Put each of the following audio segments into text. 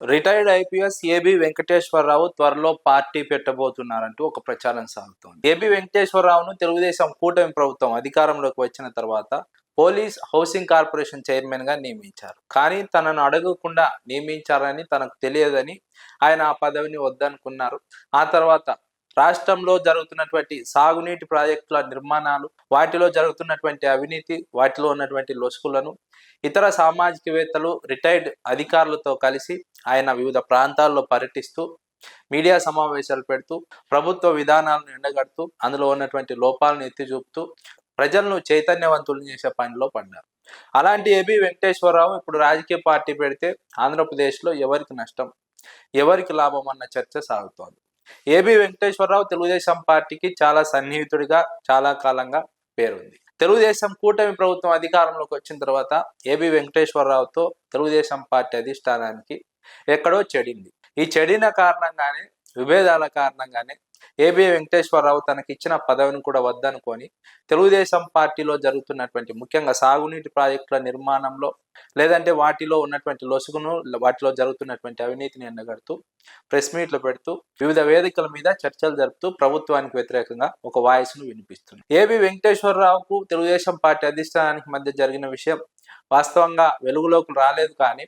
Retired IPS AB Venkateswararao త్వరలో party పెట్టబోతున్నారంటూ ఒక ప్రచారం సాగుతోంది. ఏబి వెంకటేశ్వరరావును తెలుగుదేశం కూటమి ప్రభుత్వం అధికారంలోకి వచ్చిన తర్వాత పోలీస్ హౌసింగ్ కార్పొరేషన్ చైర్మన్గా నియమించారు. కానీ తనను అడగకుండా నియమించారని తనకు తెలియదని ఆయన ఆ పదవిని వద్దనుకున్నారు. ఆ తర్వాత రాష్ట్రంలో జరుగుతున్నటువంటి సాగునీటి ప్రాజెక్టుల నిర్మాణాలు వాటిలో జరుగుతున్నటువంటి అవినీతి వాటిలో ఉన్నటువంటి లొసుకులను ఇతర సామాజికవేత్తలు రిటైర్డ్ అధికారులతో కలిసి ఆయన వివిధ ప్రాంతాల్లో పర్యటిస్తూ మీడియా సమావేశాలు పెడుతూ ప్రభుత్వ విధానాలను ఎండగడుతూ అందులో ఉన్నటువంటి లోపాలను ఎత్తి చూపుతూ ప్రజలను చైతన్యవంతులు చేసే పనిలో పడ్డారు. అలాంటి ఏబి వెంకటేశ్వరరావు ఇప్పుడు రాజకీయ పార్టీ పెడితే ఆంధ్రప్రదేశ్లో ఎవరికి నష్టం ఎవరికి లాభం అన్న చర్చ సాగుతోంది. ఏబి వెంకటేశ్వరరావు తెలుగుదేశం పార్టీకి చాలా సన్నిహితుడిగా చాలా కాలంగా పేరుంది. తెలుగుదేశం కూటమి ప్రభుత్వం అధికారంలోకి వచ్చిన తర్వాత ఏబి వెంకటేశ్వరరావుతో తెలుగుదేశం పార్టీ అధిష్టానానికి ఎక్కడో చెడింది. ఈ చెడిన కారణంగానే విభేదాల కారణంగానే ఏబి వెంకటేశ్వరరావు తనకి ఇచ్చిన పదవిని కూడా వద్దనుకొని తెలుగుదేశం పార్టీలో జరుగుతున్నటువంటి ముఖ్యంగా సాగునీటి ప్రాజెక్టుల నిర్మాణంలో లేదంటే వాటిలో ఉన్నటువంటి లొసుగును వాటిలో జరుగుతున్నటువంటి అవినీతిని ఎండగడుతూ ప్రెస్ మీట్లు పెడుతూ వివిధ వేదికల మీద చర్చలు జరుపుతూ ప్రభుత్వానికి వ్యతిరేకంగా ఒక వాయిస్ను వినిపిస్తుంది. ఏబి వెంకటేశ్వరరావుకు తెలుగుదేశం పార్టీ అధిష్టానానికి మధ్య జరిగిన విషయం వాస్తవంగా వెలుగులోకి రాలేదు కానీ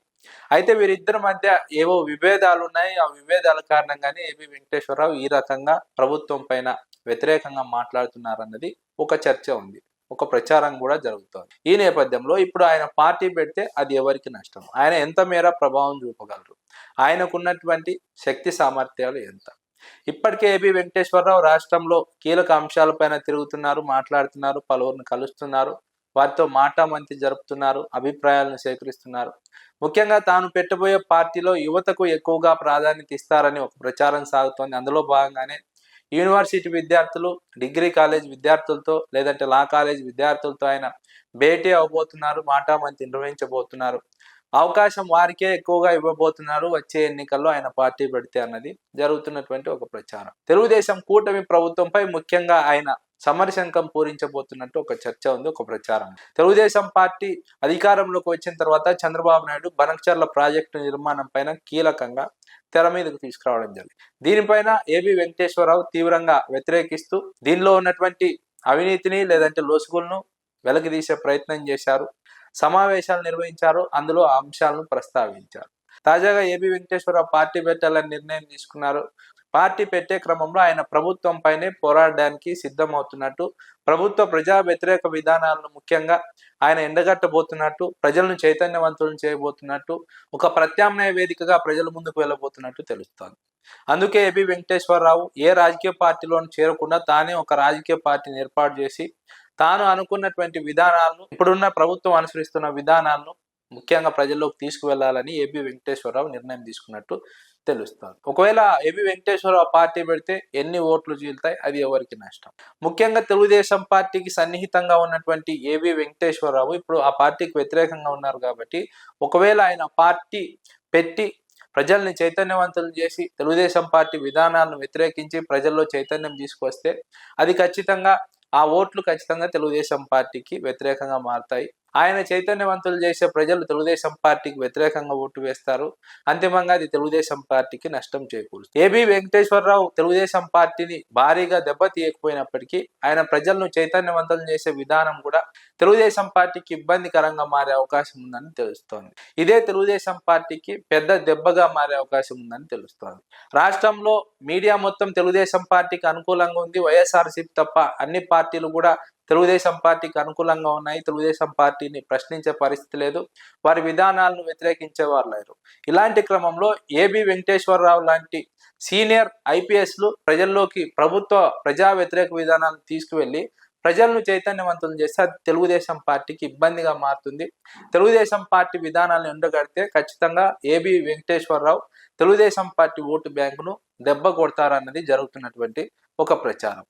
అయితే వీరిద్దరి మధ్య ఏవో విభేదాలు ఉన్నాయి. ఆ విభేదాల కారణంగానే ఏబి వెంకటేశ్వరరావు ఈ రకంగా ప్రభుత్వం పైన వ్యతిరేకంగా మాట్లాడుతున్నారన్నది ఒక చర్చ ఉంది. ఒక ప్రచారం కూడా జరుగుతోంది. ఈ నేపథ్యంలో ఇప్పుడు ఆయన పార్టీ పెడితే అది ఎవరికి నష్టం? ఆయన ఎంత మేర ప్రభావం చూపగలరు? ఆయనకున్నటువంటి శక్తి సామర్థ్యాలు ఎంత? ఇప్పటికే ఏబి వెంకటేశ్వరరావు రాష్ట్రంలో కీలక అంశాలపైన తిరుగుతున్నారు మాట్లాడుతున్నారు పలువురిని కలుస్తున్నారు. వారితో మాటామంతి జరుపుతున్నారు అభిప్రాయాలను సేకరిస్తున్నారు. ముఖ్యంగా తాను పెట్టబోయే పార్టీలో యువతకు ఎక్కువగా ప్రాధాన్యత ఇస్తారని ఒక ప్రచారం సాగుతోంది. అందులో భాగంగానే యూనివర్సిటీ విద్యార్థులు డిగ్రీ కాలేజ్ విద్యార్థులతో లేదంటే లా కాలేజ్ విద్యార్థులతో ఆయన భేటీ అవబోతున్నారు మాటామంతి నిర్వహించబోతున్నారు. అవకాశం వారికే ఎక్కువగా ఇవ్వబోతున్నారు వచ్చే ఎన్నికల్లో ఆయన పార్టీ పెడితే అన్నది జరుగుతున్నటువంటి ఒక ప్రచారం. తెలుగుదేశం కూటమి ప్రభుత్వంపై ముఖ్యంగా ఆయన సమరశంఖం పూరించబోతున్నట్టు ఒక చర్చ ఉంది ఒక ప్రచారం. తెలుగుదేశం పార్టీ అధికారంలోకి వచ్చిన తర్వాత చంద్రబాబు నాయుడు బనక్చర్ల ప్రాజెక్టు నిర్మాణం పైన కీలకంగా తెర మీదకు తీసుకురావడం జరిగింది. దీనిపైన ఏబి వెంకటేశ్వరరావు తీవ్రంగా వ్యతిరేకిస్తూ దీనిలో ఉన్నటువంటి అవినీతిని లేదంటే లోసుగులను వెలకిదీసే ప్రయత్నం చేశారు. సమావేశాలు నిర్వహించారు అందులో ఆ అంశాలను ప్రస్తావించారు. తాజాగా ఏబి వెంకటేశ్వరరావు పార్టీ పెట్టాలని నిర్ణయం తీసుకున్నారు. పార్టీ పెట్టే క్రమంలో ఆయన ప్రభుత్వం పైనే పోరాడడానికి సిద్ధమవుతున్నట్టు ప్రభుత్వ ప్రజా వ్యతిరేక విధానాలను ముఖ్యంగా ఆయన ఎండగట్టబోతున్నట్టు ప్రజలను చైతన్యవంతులను చేయబోతున్నట్టు ఒక ప్రత్యామ్నాయ వేదికగా ప్రజల ముందుకు వెళ్ళబోతున్నట్టు తెలుస్తోంది. అందుకే ఏబి వెంకటేశ్వరరావు ఏ రాజకీయ పార్టీలోనూ చేరకుండా తానే ఒక రాజకీయ పార్టీని ఏర్పాటు చేసి తాను అనుకున్నటువంటి విధానాలను ఇప్పుడున్న ప్రభుత్వం అనుసరిస్తున్న విధానాలను ముఖ్యంగా ప్రజల్లోకి తీసుకువెళ్ళాలని ఏబి వెంకటేశ్వరరావు నిర్ణయం తీసుకున్నట్టు తెలుస్తుంది. ఒకవేళ ఏబి వెంకటేశ్వరరావు పార్టీ పెడితే ఎన్ని ఓట్లు చీలుతాయి? అది ఎవరికి నష్టం? ముఖ్యంగా తెలుగుదేశం పార్టీకి సన్నిహితంగా ఉన్నటువంటి ఏబి వెంకటేశ్వరరావు ఇప్పుడు ఆ పార్టీకి వ్యతిరేకంగా ఉన్నారు కాబట్టి ఒకవేళ ఆయన పార్టీ పెట్టి ప్రజల్ని చైతన్యవంతులు చేసి తెలుగుదేశం పార్టీ విధానాలను వ్యతిరేకించి ప్రజల్లో చైతన్యం తీసుకొస్తే అది ఖచ్చితంగా ఆ ఓట్లు ఖచ్చితంగా తెలుగుదేశం పార్టీకి వ్యతిరేకంగా మారుతాయి. ఆయన చైతన్యవంతులు చేసే ప్రజలు తెలుగుదేశం పార్టీకి వ్యతిరేకంగా ఓటు వేస్తారు. అంతిమంగా అది తెలుగుదేశం పార్టీకి నష్టం చేకూరుస్తుంది. ఏబి వెంకటేశ్వరరావు తెలుగుదేశం పార్టీని భారీగా దెబ్బతీయకపోయినప్పటికీ ఆయన ప్రజలను చైతన్యవంతులు చేసే విధానం కూడా తెలుగుదేశం పార్టీకి ఇబ్బందికరంగా మారే అవకాశం ఉందని తెలుస్తోంది. ఇదే తెలుగుదేశం పార్టీకి పెద్ద దెబ్బగా మారే అవకాశం ఉందని తెలుస్తోంది. రాష్ట్రంలో మీడియా మొత్తం తెలుగుదేశం పార్టీకి అనుకూలంగా ఉంది. వైఎస్ఆర్సీపీ తప్ప అన్ని పార్టీలు కూడా తెలుగుదేశం పార్టీకి అనుకూలంగా ఉన్నాయి. తెలుగుదేశం పార్టీని ప్రశ్నించే పరిస్థితి లేదు. వారి విధానాలను వ్యతిరేకించే వారు లేరు. ఇలాంటి క్రమంలో ఏబి వెంకటేశ్వరరావు లాంటి సీనియర్ ఐపీఎస్లు ప్రజల్లోకి ప్రభుత్వ ప్రజా వ్యతిరేక విధానాలను తీసుకువెళ్ళి ప్రజలను చైతన్యవంతులు చేస్తే అది తెలుగుదేశం పార్టీకి ఇబ్బందిగా మారుతుంది. తెలుగుదేశం పార్టీ విధానాలను ఎండగడితే ఖచ్చితంగా AB Venkateswara Rao Telugu Desam party vote బ్యాంకును దెబ్బ కొడతారన్నది జరుగుతున్నటువంటి ఒక ప్రచారం.